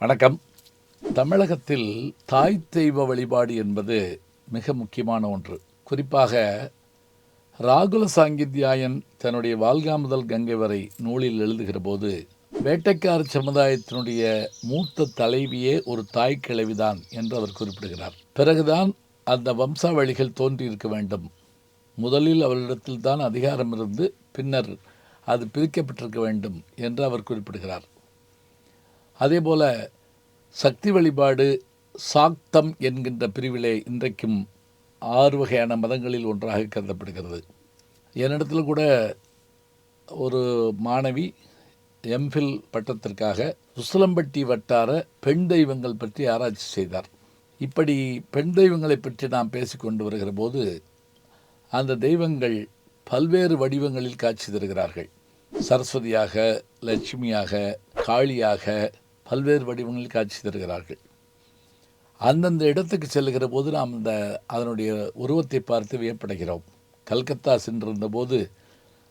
வணக்கம். தமிழகத்தில் தாய் தெய்வ வழிபாடு என்பது மிக முக்கியமான ஒன்று. குறிப்பாக ராகுல சாங்கித்யாயன் தன்னுடைய வாழ்கா முதல் கங்கை வரை நூலில் எழுதுகிற போது வேட்டைக்கார சமுதாயத்தினுடைய மூத்த தலைவியே ஒரு தாய் கிழவிதான் என்று அவர் குறிப்பிடுகிறார். பிறகுதான் அந்த வம்சாவளிகள் தோன்றியிருக்க வேண்டும். முதலில் அவரிடத்தில் தான் அதிகாரம் இருந்து பின்னர் அது பிரிக்கப்பட்டிருக்க வேண்டும் என்று அவர் குறிப்பிடுகிறார். அதேபோல சக்தி வழிபாடு சாக்தம் என்கின்ற பிரிவிலே இன்றைக்கும் ஆறு வகையான மதங்களில் ஒன்றாக கருதப்படுகிறது. என்னிடத்தில் கூட ஒரு மாணவி எம்ஃபில் பட்டத்திற்காக உசிலம்பட்டி வட்டார பெண் தெய்வங்கள் பற்றி ஆராய்ச்சி செய்தார். இப்படி பெண் தெய்வங்களை பற்றி நாம் பேசிக்கொண்டு வருகிற போது அந்த தெய்வங்கள் பல்வேறு வடிவங்களில் காட்சி தருகிறார்கள். சரஸ்வதியாக லட்சுமியாக காளியாக பல்வேறு வடிவங்களில் காட்சி தருகிறார்கள். அந்தந்த இடத்துக்கு செல்லுகிற போது நாம் இந்த அதனுடைய உருவத்தை பார்த்து வியப்படைகிறோம். கல்கத்தா சென்றிருந்த போது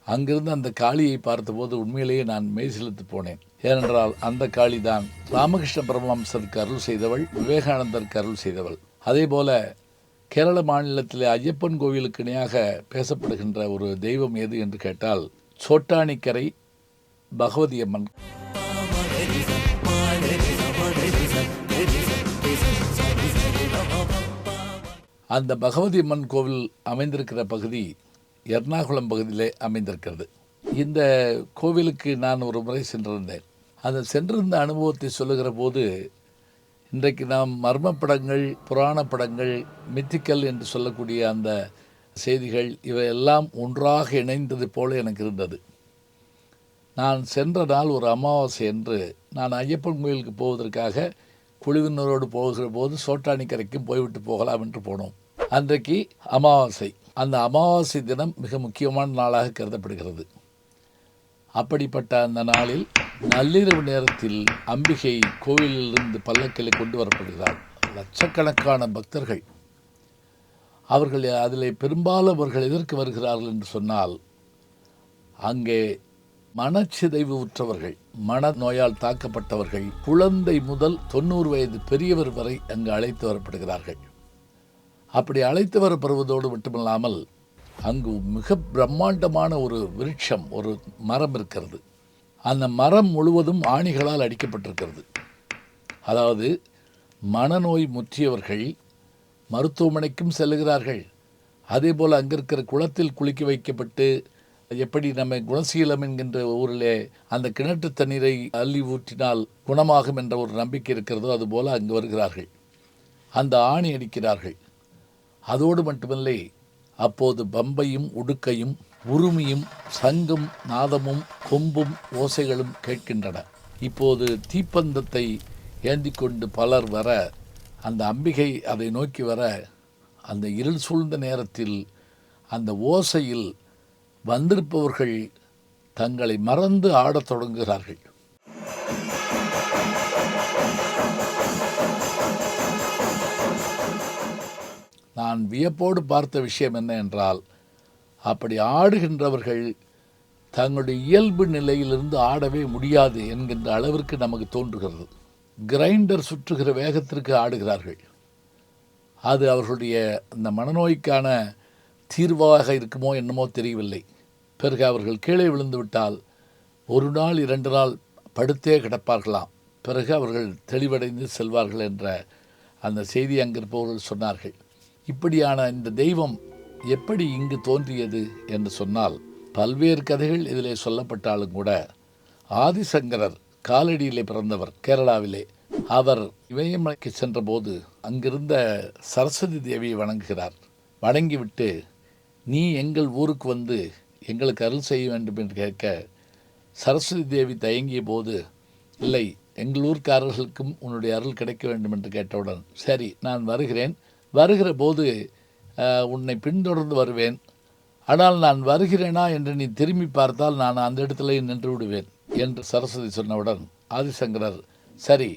அங்கிருந்து அந்த காளியை பார்த்தபோது உண்மையிலேயே நான் மெய்சிலுத்து போனேன். ஏனென்றால் அந்த காளி தான் ராமகிருஷ்ண பரமஹம்சருக்கு அருள் செய்தவள் விவேகானந்தருக்கு அருள் செய்தவள். அதே போல கேரள மாநிலத்தில் ஐயப்பன் கோவிலுக்கு இணையாக பேசப்படுகின்ற ஒரு தெய்வம் எது என்று கேட்டால் சோட்டானிக்கரை பகவதி அம்மன் அந்த பகவதி அம்மன் கோவில் அமைந்திருக்கிற பகுதி எர்ணாகுளம் பகுதியிலே அமைந்திருக்கிறது. இந்த கோவிலுக்கு நான் ஒரு முறை சென்றிருந்தேன். அந்த சென்றிருந்த அனுபவத்தை சொல்லுகிற போது இன்றைக்கு நாம் மர்ம படங்கள் புராண படங்கள் மித்திக்கல் என்று சொல்லக்கூடிய அந்த செய்திகள் இவையெல்லாம் ஒன்றாக இணைந்தது போல எனக்கு இருந்தது. நான் சென்ற நாள் ஒரு அமாவாசை என்று நான் ஐயப்பன் கோயிலுக்கு போவதற்காக குழுவினரோடு போகிற போது சோட்டானிக்கரைக்கும் போய்விட்டு போகலாம் என்று போனோம். அன்றைக்கு அமாவாசை. அந்த அமாவாசை தினம் மிக முக்கியமான நாளாக கருதப்படுகிறது. அப்படிப்பட்ட அந்த நாளில் நள்ளிரவு நேரத்தில் அம்பிகை கோவிலிலிருந்து பல்லக்கில் கொண்டு வரப்படுகிறார். லட்சக்கணக்கான பக்தர்கள். அவர்கள் அதில் பெரும்பாலும் அவர்கள் எதற்கு வருகிறார்கள் என்று சொன்னால் அங்கே மனச்சிதைவு உற்றவர்கள் மன நோயால் தாக்கப்பட்டவர்கள் குழந்தை முதல் தொண்ணூறு வயது பெரியவர் வரை அங்கு அழைத்து வரப்படுகிறார்கள். அப்படி அழைத்து வரப்படுவதோடு மட்டுமில்லாமல் அங்கு மிக பிரம்மாண்டமான ஒரு விருட்சம் ஒரு மரம் இருக்கிறது. அந்த மரம் முழுவதும் ஆணிகளால் அடிக்கப்பட்டிருக்கிறது. அதாவது மனநோய் முற்றியவர்கள் மருத்துவமனைக்கும் செல்லுகிறார்கள். அதே போல் அங்கே இருக்கிற குளத்தில் குளிக்க வைக்கப்பட்டு எப்படி நம்ம குணசீலம் என்கின்ற ஊரிலே அந்த கிணற்று தண்ணீரை அள்ளி ஊற்றினால் குணமாகும் என்ற ஒரு நம்பிக்கை இருக்கிறதோ அதுபோல் அங்கு வருகிறார்கள். அந்த ஆணி அடிக்கிறார்கள். அதோடு மட்டுமில்லை அப்போது பம்பையும் உடுக்கையும் உருமியும் சங்கும் நாதமும் கொம்பும் ஓசைகளும் கேட்கின்றன. இப்போது தீப்பந்தத்தை ஏந்தி கொண்டு பலர் வர அந்த அம்பிகை அதை நோக்கி வர அந்த இருள் சூழ்ந்த நேரத்தில் அந்த ஓசையில் வந்திருப்பவர்கள் தங்களை மறந்து ஆடத் தொடங்குகிறார்கள். நான் வியப்போடு பார்த்த விஷயம் என்ன என்றால் அப்படி ஆடுகின்றவர்கள் தங்களுடைய இயல்பு நிலையிலிருந்து ஆடவே முடியாது என்கின்ற அளவிற்கு நமக்கு தோன்றுகிறது. கிரைண்டர் சுற்றுகிற வேகத்திற்கு ஆடுகிறார்கள். அது அவர்களுடைய அந்த மனநோய்க்கான தீர்வாக இருக்குமோ என்னமோ தெரியவில்லை. பிறகு அவர்கள் கீழே விழுந்து விட்டால் ஒரு நாள் இரண்டு நாள் படுத்தே கிடப்பார்களாம். பிறகு அவர்கள் தெளிவடைந்து செல்வார்கள் என்ற அந்த செய்தி அங்கிருப்பவர்கள் சொன்னார்கள். இப்படியான இந்த தெய்வம் எப்படி இங்கு தோன்றியது என்று சொன்னால் பல்வேறு கதைகள் இதிலே சொல்லப்பட்டாலும் கூட ஆதிசங்கரர் காலடியிலே பிறந்தவர் கேரளாவிலே அவர் இமயமலைக்கு சென்றபோது அங்கிருந்த சரஸ்வதி தேவியை வணங்குகிறார். வணங்கிவிட்டு நீ எங்கள் ஊருக்கு வந்து எங்களுக்கு அருள் செய்ய வேண்டும் என்று கேட்க சரஸ்வதி தேவி தயங்கிய போது இல்லை எங்கள் ஊர்க்காரர்களுக்கும் உன்னுடைய அருள் கிடைக்க வேண்டும் என்று கேட்டவுடன் சரி நான் வருகிறேன். வருகிற போது உன்னை பின்தொடர்ந்து வருவேன். ஆனால் நான் வருகிறேனா என்று நீ திரும்பி பார்த்தால் நான் அந்த இடத்துல நின்று விடுவேன் என்று சரஸ்வதி சொன்னவுடன் ஆதிசங்கரர் சரி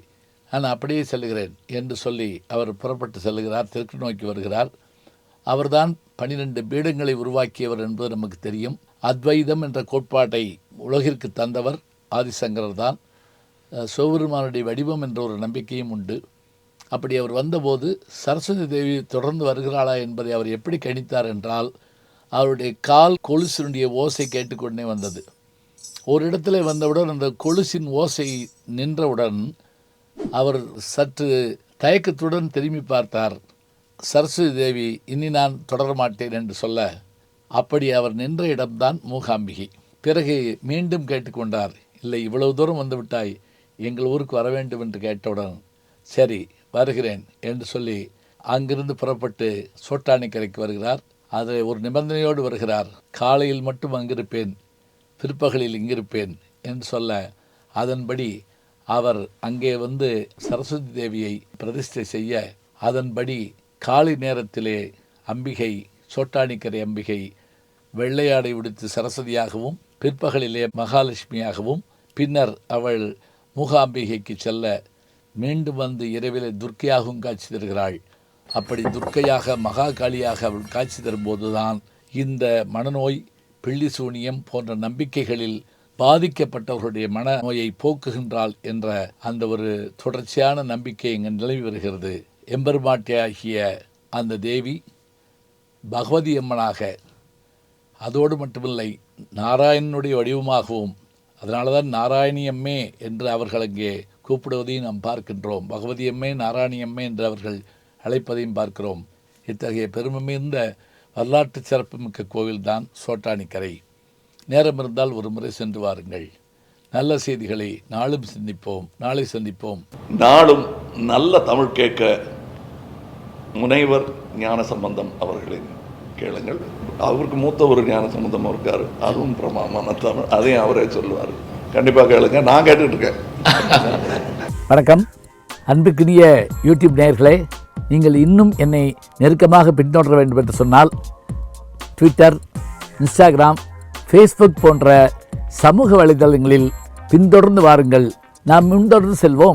நான் அப்படியே செல்கிறேன் என்று சொல்லி அவர் புறப்பட்டு செல்கிறார் தெற்கு நோக்கி வருகிறார். அவர்தான் பனிரெண்டு பீடங்களை உருவாக்கியவர் என்பது நமக்கு தெரியும். அத்வைதம் என்ற கோட்பாட்டை உலகிற்கு தந்தவர் ஆதிசங்கரர் தான் சிவபெருமானுடைய வடிவம் என்ற ஒரு நம்பிக்கையும் உண்டு. அப்படி அவர் வந்தபோது சரஸ்வதி தேவி தொடர்ந்து வருகிறாளா என்பதை அவர் எப்படி கணித்தார் என்றால் அவருடைய கால் கொலுசினுடைய ஓசை கேட்டுக்கொண்டே வந்தது. ஒரு இடத்துல வந்தவுடன் அந்த கொலுசின் ஓசை நின்றவுடன் அவர் சற்று தயக்கத்துடன் திரும்பி பார்த்தார். சரஸ்வதி தேவி இனி நான் தொடர மாட்டேன் என்று சொல்ல அப்படி அவர் நின்ற இடம்தான் மூகாம்பிகை. பிறகு மீண்டும் கேட்டுக்கொண்டார் இல்லை இவ்வளவு தூரம் வந்துவிட்டாய் எங்கள் ஊருக்கு வர வேண்டும் என்று கேட்டவுடன் சரி வருகிறேன் என்று சொல்லி அங்கிருந்து புறப்பட்டு சோட்டானிக்கரைக்கு வருகிறார். அது ஒரு நிபந்தனையோடு வருகிறார். காலையில் மட்டும் அங்கிருப்பேன் பிற்பகலில் இங்கிருப்பேன் என்று சொல்ல அதன்படி அவர் அங்கே வந்து சரஸ்வதி தேவியை பிரதிஷ்டை செய்ய அதன்படி காலை நேரத்திலே அம்பிகை சோட்டானிக்கரை அம்பிகை வெள்ளையாடை உடுத்து சரஸ்வதியாகவும் பிற்பகலிலே மகாலட்சுமியாகவும் பின்னர் அவள் மூகாம்பிகைக்கு செல்ல மீண்டும் வந்து இரவிலே துர்க்கையாகவும் காட்சி தருகிறாள். அப்படி துர்க்கையாக மகா காளியாக அவள் காட்சி தரும்போதுதான் இந்த மனநோய் பிள்ளி சூனியம் போன்ற நம்பிக்கைகளில் பாதிக்கப்பட்டவர்களுடைய மனநோயை போக்குகின்றாள் என்ற அந்த ஒரு தொடர்ச்சியான நம்பிக்கை இங்கு நிலவி வருகிறது. எம்பெருமாட்டியாகிய அந்த தேவி பகவதி அம்மனாக அதோடு மட்டுமில்லை நாராயணனுடைய வடிவமாகவும் அதனால தான் நாராயணியம்மே என்று அவர்கள் அங்கே கூப்பிடுவதையும் நாம் பார்க்கின்றோம். பகவதி அம்மே நாராயணி அம்மே என்று அவர்கள் அழைப்பதையும் பார்க்கிறோம். இத்தகைய பெருமை மிகுந்த வரலாற்று சிறப்புமிக்க கோவில்தான் சோட்டானிக்கரை. நேரம் இருந்தால் ஒரு முறை சென்று வாருங்கள். நல்ல செய்திகளை நாளும் சிந்திப்போம் நாளை சந்திப்போம். நாளும் நல்ல தமிழ் கேட்க முனைவர் ஞான சம்பந்தம் அவர்களின் கேளுங்கள். அவருக்கு மூத்த ஒரு ஞான சம்பந்தம் இருக்கார். அதுவும் பிரமாமான தமிழ். அதையும் அவரே சொல்லுவார். கண்டிப்பாக கேளுங்க. நான் கேட்டுட்டு வணக்கம். அன்புக்குரிய யூடியூப் நேயர்களே நீங்கள் இன்னும் என்னை நெருக்கமாக பின்தொடர வேண்டும் என்று சொன்னால் ட்விட்டர் இன்ஸ்டாகிராம் ஃபேஸ்புக் போன்ற சமூக வலைதளங்களில் பின்தொடர்ந்து வாருங்கள். நாம் முன்தொடர்ந்து செல்வோம்.